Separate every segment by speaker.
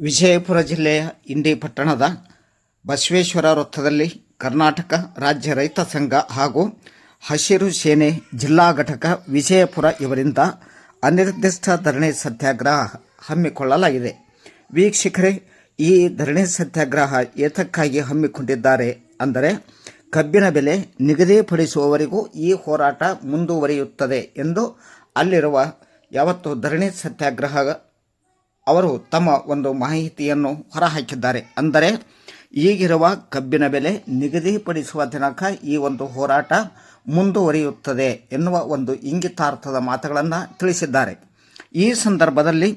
Speaker 1: ವಿಜಯಪುರ ಜಿಲ್ಲೆಯ ಇಂಡಿ ಪಟ್ಟಣದ ಬಸವೇಶ್ವರ ವೃತ್ತದಲ್ಲಿ ಕರ್ನಾಟಕ ರಾಜ್ಯ ರೈತ ಸಂಘ ಹಾಗೂ ಹಸಿರು ಸೇನೆ ಜಿಲ್ಲಾ ಘಟಕ ವಿಜಯಪುರ ಇವರಿಂದ ಅನಿರ್ದಿಷ್ಟ ಧರಣಿ ಸತ್ಯಾಗ್ರಹ ಹಮ್ಮಿಕೊಳ್ಳಲಾಗಿದೆ. ವೀಕ್ಷಕರೇ, ಈ ಧರಣಿ ಸತ್ಯಾಗ್ರಹ ಏತಕ್ಕಾಗಿ ಹಮ್ಮಿಕೊಂಡಿದ್ದಾರೆ ಅಂದರೆ ಕಬ್ಬಿನ ಬೆಲೆ ನಿಗದಿಪಡಿಸುವವರೆಗೂ ಈ ಹೋರಾಟ ಮುಂದುವರಿಯುತ್ತದೆ ಎಂದು ಅಲ್ಲಿರುವ ಯಾವತ್ತು ಧರಣಿ ಸತ್ಯಾಗ್ರಹ ಅವರು ತಮ್ಮ ಒಂದು ಮಾಹಿತಿಯನ್ನು ಹೊರಹಾಕಿದ್ದಾರೆ. ಅಂದರೆ, ಈಗಿರುವ ಕಬ್ಬಿನ ಬೆಲೆ ನಿಗದಿಪಡಿಸುವ ದಿನಕ ಈ ಒಂದು ಹೋರಾಟ ಮುಂದುವರಿಯುತ್ತದೆ ಎನ್ನುವ ಒಂದು ಇಂಗಿತಾರ್ಥದ ಮಾತುಗಳನ್ನು ತಿಳಿಸಿದ್ದಾರೆ. ಈ ಸಂದರ್ಭದಲ್ಲಿ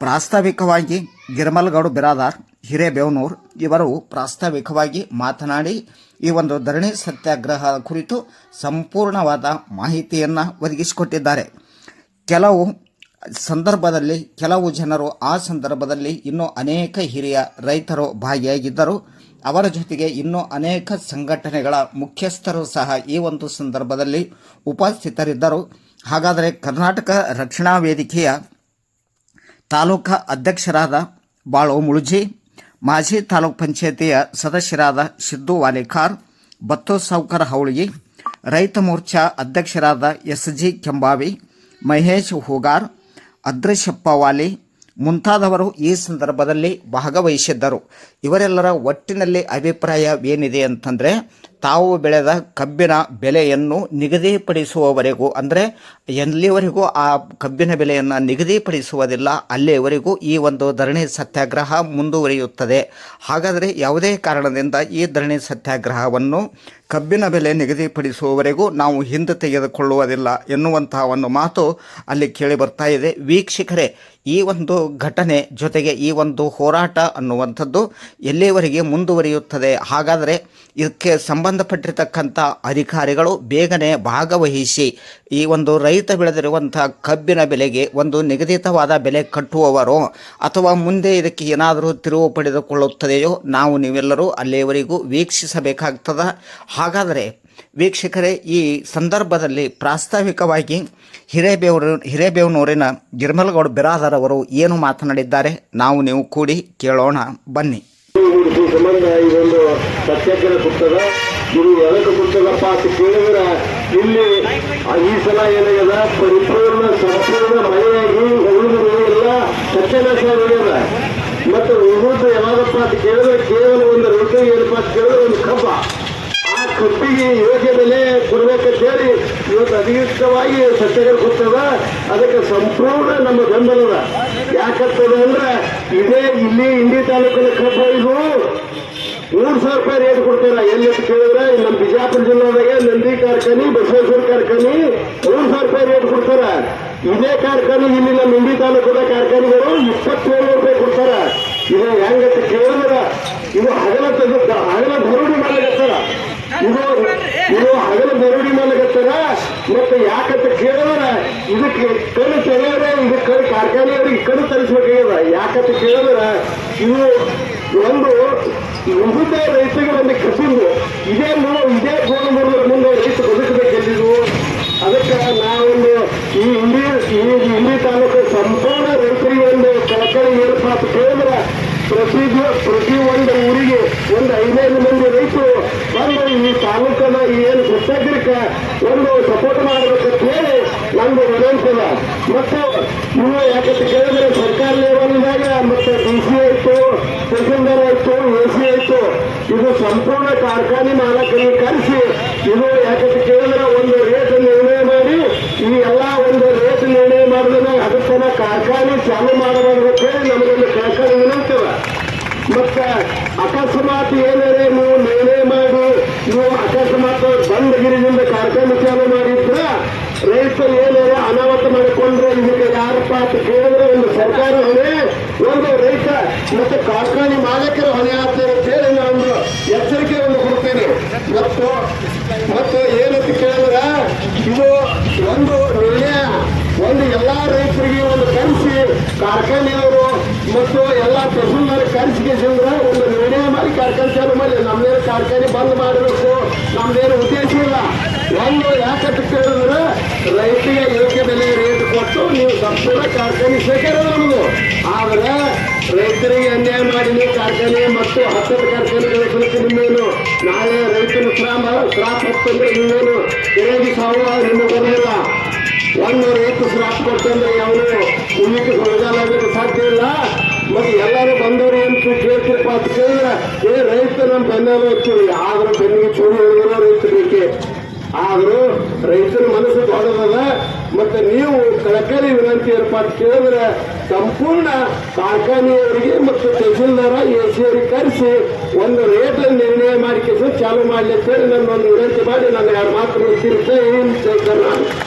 Speaker 1: ಪ್ರಾಸ್ತಾವಿಕವಾಗಿ ಗಿರ್ಮಲ್ಗೌಡ ಬಿರಾದಾರ್, ಹಿರೇಬೇವನೂರ್ ಇವರು ಪ್ರಾಸ್ತಾವಿಕವಾಗಿ ಮಾತನಾಡಿ, ಈ ಒಂದು ಧರಣಿ ಸತ್ಯಾಗ್ರಹ ಕುರಿತು ಸಂಪೂರ್ಣವಾದ ಮಾಹಿತಿಯನ್ನು ಒದಗಿಸಿಕೊಟ್ಟಿದ್ದಾರೆ. ಕೆಲವು ಸಂದರ್ಭದಲ್ಲಿ ಕೆಲವು ಜನರು ಆ ಸಂದರ್ಭದಲ್ಲಿ ಇನ್ನೂ ಅನೇಕ ಹಿರಿಯ ರೈತರು ಭಾಗಿಯಾಗಿದ್ದರು. ಅವರ ಜೊತೆಗೆ ಇನ್ನೂ ಅನೇಕ ಸಂಘಟನೆಗಳ ಮುಖ್ಯಸ್ಥರು ಸಹ ಈ ಒಂದು ಸಂದರ್ಭದಲ್ಲಿ ಉಪಸ್ಥಿತರಿದ್ದರು. ಹಾಗಾದರೆ ಕರ್ನಾಟಕ ರಕ್ಷಣಾ ವೇದಿಕೆಯ ತಾಲೂಕಾ ಅಧ್ಯಕ್ಷರಾದ ಬಾಳು ಮುಳುಜಿ, ಮಾಜಿ ತಾಲೂಕ್ ಪಂಚಾಯತಿಯ ಸದಸ್ಯರಾದ ಸಿದ್ದು ವಾಲೇಕಾರ್ ಬತ್ತು ಸಾವ್ಕರ್ ಹೌಳಿಗಿ, ರೈತ ಮೋರ್ಚಾ ಅಧ್ಯಕ್ಷರಾದ ಎಸ್ ಜಿ ಕೆಂಬಾವಿ, ಮಹೇಶ್ ಹೂಗಾರ್ ಅದ್ರಶಪ್ಪ ವಾಲಿ ಮುಂತಾದವರು ಈ ಸಂದರ್ಭದಲ್ಲಿ ಭಾಗವಹಿಸಿದ್ದರು. ಇವರೆಲ್ಲರ ಒಟ್ಟಿನಲ್ಲಿ ಅಭಿಪ್ರಾಯವೇನಿದೆ ಅಂತಂದರೆ ತಾವು ಬೆಳೆದ ಕಬ್ಬಿನ ಬೆಲೆಯನ್ನು ನಿಗದಿಪಡಿಸುವವರೆಗೂ, ಅಂದರೆ ಎಲ್ಲಿವರೆಗೂ ಆ ಕಬ್ಬಿನ ಬೆಲೆಯನ್ನು ನಿಗದಿಪಡಿಸುವುದಿಲ್ಲ ಅಲ್ಲಿಯವರೆಗೂ ಈ ಒಂದು ಧರಣಿ ಸತ್ಯಾಗ್ರಹ ಮುಂದುವರಿಯುತ್ತದೆ. ಹಾಗಾದರೆ ಯಾವುದೇ ಕಾರಣದಿಂದ ಈ ಧರಣಿ ಸತ್ಯಾಗ್ರಹವನ್ನು ಕಬ್ಬಿನ ಬೆಲೆ ನಿಗದಿಪಡಿಸುವವರೆಗೂ ನಾವು ಹಿಂದೆ ತೆಗೆದುಕೊಳ್ಳುವುದಿಲ್ಲ ಎನ್ನುವಂತಹ ಒಂದು ಮಾತು ಅಲ್ಲಿ ಕೇಳಿ ಬರ್ತಾ ಇದೆ. ವೀಕ್ಷಕರೇ, ಈ ಒಂದು ಘಟನೆ ಜೊತೆಗೆ ಈ ಒಂದು ಹೋರಾಟ ಅನ್ನುವಂಥದ್ದು ಎಲ್ಲಿಯವರೆಗೆ ಮುಂದುವರಿಯುತ್ತದೆ? ಹಾಗಾದರೆ ಇದಕ್ಕೆ ಸಂಬಂಧಪಟ್ಟಿರ್ತಕ್ಕಂಥ ಅಧಿಕಾರಿಗಳು ಬೇಗನೆ ಭಾಗವಹಿಸಿ ಈ ಒಂದು ರೈತ ಬೆಳೆದಿರುವಂಥ ಕಬ್ಬಿನ ಬೆಲೆಗೆ ಒಂದು ನಿಗದಿತವಾದ ಬೆಲೆ ಕಟ್ಟುವವರು ಅಥವಾ ಮುಂದೆ ಇದಕ್ಕೆ ಏನಾದರೂ ತಿರುವು ಪಡೆದುಕೊಳ್ಳುತ್ತದೆಯೋ ನಾವು ನೀವೆಲ್ಲರೂ ಅಲ್ಲಿಯವರೆಗೂ ವೀಕ್ಷಿಸಬೇಕಾಗ್ತದ. ಹಾಗಾದರೆ ವೀಕ್ಷಕರೇ, ಈ ಸಂದರ್ಭದಲ್ಲಿ ಪ್ರಾಸ್ತಾವಿಕವಾಗಿ ಹಿರೇಬೇವರು, ಹಿರೇಬೇವನೂರಿನ ನಿರ್ಮಲಗೌಡ ಬಿರಾದರ್ ಅವರು ಏನು ಮಾತನಾಡಿದ್ದಾರೆ? ನಾವು ನೀವು ಕೂಡಿ ಕೇಳೋಣ. ಬನ್ನಿ.
Speaker 2: ಈ ಸಂಬಂಧ ಇದೊಂದು ಸತ್ಯಾಗ್ರಹ ಕೊಡ್ತದ ಇದು ಎದಕ್ಕೆ ಕೊಡ್ತದಪ್ಪ ಅಂತ ಕೇಳಿದ್ರೆ, ಇಲ್ಲಿ ಈ ಸಲ ಏನಾಗ್ಯದ? ಪರಿಪೂರ್ಣ ಸಂಪೂರ್ಣ ಮಳೆಯಾಗಿ ಉಳಿದು ಎಲ್ಲ ಸತ್ಯನಾಶ ಮತ್ತು ಉಳಿದು ಯಾವಾಗಪ್ಪ ಅಂತ ಕೇಳಿದ್ರೆ, ಕೇವಲ ಒಂದು ರೊಟ್ಟಿ ಏನಪ್ಪ ಅಂತ ಕೇಳಿದ್ರೆ ಒಂದು ಕಬ್ಬ. ಆ ಕಬ್ಬಿಗೆ ಯೋಗ್ಯ ಬೆಲೆ ಕೊಡ್ಬೇಕಂತೇಳಿ ಇವತ್ತು ಅಧಿಕೃತವಾಗಿ ಸತ್ಯಗಳು ಕೊಡ್ತದ ಅದಕ್ಕೆ ಸಂಪೂರ್ಣ ನಮ್ಮ ಬೆಂಬಲದ. ಯಾಕತ್ತದ ಅಂದ್ರೆ ಇದೇ ಇಲ್ಲಿ ಇಂಡಿ ತಾಲೂಕಿನ ಕಬ್ಬ ಮೂರು ಸಾವಿರ ರೂಪಾಯಿ ರೇಟ್ ಕೊಡ್ತಾರ? ಎಲ್ಲಿ ಅಂತ ಕೇಳಿದ್ರೆ ನಮ್ಮ ಬಿಜಾಪುರ ಜಿಲ್ಲಾದಾಗ ನಂದಿ ಕಾರ್ಖಾನೆ, ಬಸವೇಶ್ವರ ಕಾರ್ಖಾನೆ, ಮೂರು ಸಾವಿರ ರೂಪಾಯಿ ರೇಟ್ ಕೊಡ್ತಾರ. ಇದೇ ಕಾರ್ಖಾನೆ, ಇಲ್ಲಿ ನಮ್ಮ ಇಂಡಿ ತಾಲೂಕದ ಕಾರ್ಖಾನೆಗಳು ಇಪ್ಪತ್ತೇಳು ರೂಪಾಯಿ ಕೊಡ್ತಾರ. ಇದು ಹೆಂಗಂತ ಕೇಳಿದ್ರ, ಇದು ಹಗಲ ತೆಗೆದ ಹಗಲ ಬರುಡಿ ಮಾಡಕತ್ತಾರ ಇದು ಇದು ಹಗಲ ಬರುಡಿ ಮಾಡಕತ್ತಾರ ಮತ್ತೆ ಯಾಕಂತ ಕೇಳಿದ್ರ, ಇದಕ್ಕೆ ಕಣ್ಣು ತೆಗೆದ್ರೆ ಇದಕ್ಕೆ ಕಾರ್ಖಾನೆಯವ್ರಿಗೆ ಕಣ್ಣು ತರಿಸ್ಬೇಕಾಗ್ಯದ ಯಾಕಂತ ಕೇಳಿದ್ರೆ, ಇದು ಒಂದು ಉಳಿದ ರೈತರಿಗೆ ಒಂದು ಕಸಿಂದು ಇದೇ ನೋವು ಇದೇ ಗೋಲು ಮುರಿದ್ರೆ ಮುಂದೆ ರೈತ ಬದುಕಬೇಕೆಂದಿದ್ವು ಅದಕ್ಕೆ ನಾವೊಂದು ಈ ಇಂಡಿ ಈ ಇಂಡಿ ತಾಲೂಕು ಸಂಪೂರ್ಣ ರೈತರಿಗೆ ಒಂದು ಕಳಕಳಿ ಏರ್ಪಾಟು ಕೇಂದ್ರ ಪ್ರತಿ ಪ್ರತಿ ಒಂದು ಊರಿಗೆ ಒಂದು ಐದೈದು ಮಂದಿ ರೈತರು ಬಂದು ಈ ತಾಲೂಕನ್ನ ಏನು ಸತ್ಯಾಗ್ರಹಕ್ಕೆ ಒಂದು ಸಪೋರ್ಟ್ ಮಾಡಬೇಕಂತ ಹೇಳಿ ನಮ್ದು ವಿನಂತಿದ ಮತ್ತು ನೀವು ಯಾಕಂತ ಕೇಳಿದ್ರೆ ಸರ್ಕಾರ ಆಯ್ತು ಇದು ಸಂಪೂರ್ಣ ಕಾರ್ಖಾನೆ ಮಾಲಕರಿಗೆ ಕರೆಸಿ ಇದು ಯಾಕಂತ ಕೇಳಿದ್ರೆ ಒಂದು ರೇಟ್ ನಿರ್ಣಯ ಮಾಡಿ, ಈ ಎಲ್ಲ ಒಂದು ರೇಟ್ ನಿರ್ಣಯ ಮಾಡಿದ್ರೆ ಅದಕ್ಕೆ ಕಾರ್ಖಾನೆ ಚಾಲು ಮಾಡಬಾರ್ದು ನಮಗೊಂದು ಕಾರ್ಖಾನೆ ವಿನಂತಿದ ಮತ್ತೆ ಅಕಸ್ಮಾತ್ ಏನಾರೆ ನೀವು ನಿರ್ಣಯ ಮಾಡಿ, ನೀವು ಅಕಸ್ಮಾತ್ ಬಂದಗಿರಿಯಿಂದ ಕಾರ್ಖಾನೆ ಚಾಲು ಮಾಡಿದ್ರ, ರೈತರು ಏನಾರೆ ಅನಾಹುತ ಮಾಡಿಕೊಂಡ್ರೆ, ಇದಕ್ಕೆ ಯಾರಪ್ಪ ಅಂತ ಕೇಳಿದ್ರೆ ಒಂದು ಸರ್ಕಾರ ಹೊಣೆ, ಒಂದು ರೈತ ಮತ್ತೆ ಕಾರ್ಖಾನೆ ಮಾಲೀಕರ ಹೊಣೆ ಆಗ್ತಾರೆ ಅಂತ ಹೇಳಿ ನಾನು ಎಚ್ಚರಿಕೆ ಒಂದು ಕೊಡ್ತೇನೆ ಮತ್ತು ಮತ್ತು ಏನಂತ ಕೇಳಿದ್ರೆ, ಇದು ಒಂದು ನಿರ್ಣಯ ಒಂದು ಎಲ್ಲಾ ರೈತರಿಗೆ ಒಂದು ಕರೆಸಿ ಕಾರ್ಖಾನೆಯವರು ಮತ್ತು ಎಲ್ಲ ತಹಸೀಲ್ದಾರ್ ಕರೆಸಿಗೆಸಿಂದ್ರ ಒಂದು ನಿರ್ಣಯ ಮಾಡಿ ಕಾರ್ಖಾನೆ ಚಾಲು ಮಾಡಿ. ನಮ್ದೇನು ಕಾರ್ಖಾನೆ ಬಂದ್ ಮಾಡಬೇಕು, ನಮ್ದೇನು ಉದ್ದೇಶ ಇಲ್ಲ. ಒಂದು ಯಾಕಂತ ಕೇಳಿದ್ರೆ, ರೈತರಿಗೆ ಯೋಗ್ಯ ಬೆಲೆ ರೇಟ್ ಕೊಟ್ಟು ನೀವು ಸಂಪೂರ್ಣ ಕಾರ್ಖಾನೆ ಶೇಖರ ನಮ್ಮದು ಆದ್ರೆ ರೈತರಿಗೆ ಅನ್ಯಾಯ ಮಾಡಿ ನೀವು ಕಾರ್ಖಾನೆ ಮತ್ತು ಹತ್ತಿರ ಕಾರ್ಖಾನೆಗಳ ಕುರಿತು ನಿಮ್ಮೇನು ನಾಳೆ ರೈತನ ಶ್ರಾಮ, ಶ್ರಾಪ್ ಹೊತ್ತಂದ್ರೆ ನಿಮ್ಮೇನು ಎರಡು ಸಾವು ನಿಮಗೆ ಬರಲಿಲ್ಲ ಒಂದು ರೈತ ಶ್ರಾಪ್ ಕೊಟ್ಟಂದ್ರೆ ಅವನು ನಿಮಗೆ ಬರಗಾಲ ಆಗಕ್ಕೆ ಸಾಧ್ಯ ಇಲ್ಲ. ಮತ್ತೆ ಎಲ್ಲರೂ ಬಂದವರು ಏನು ಕೇಳ್ತಿರಪ್ಪ ಅಂತ ಕೇಳಿದ್ರೆ, ಏ ರೈತ ನಮ್ಮ ಬೆನ್ನೆಲ್ಲ ಹೋಗ್ತೀವಿ ಆದ್ರೆ ಬೆನ್ನಿಗೆ ಚೂರು ಹೇಳಿದ್ರೆ ರೈತರಿಗೆ ಆದರೂ ರೈತರ ಮನಸ್ಸು ದೊಡ್ಡದಲ್ಲ. ಮತ್ತೆ ನೀವು ಕಳಕಳಿ ವಿನಂತಿ ಏರ್ಪಾಟ್ ಕೇಳಿದ್ರೆ ಸಂಪೂರ್ಣ ಕಾರ್ಖಾನೆಯವರಿಗೆ ಮತ್ತು ತಹಸೀಲ್ದಾರ ಎ ಸಿ ಅವರಿಗೆ ಕರೆಸಿ ಒಂದು ರೇಟ್ ನಿರ್ಣಯ ಮಾಡಿ ಕೆಲಸ ಚಾಲು ಮಾಡಲಿ ಅಂತೇಳಿ ನನ್ನ ಒಂದು ವಿನಂತಿ ಮಾಡಿ ನಾನು ಎರಡು ಮಾತು ಕರ್ನಾಟಕ.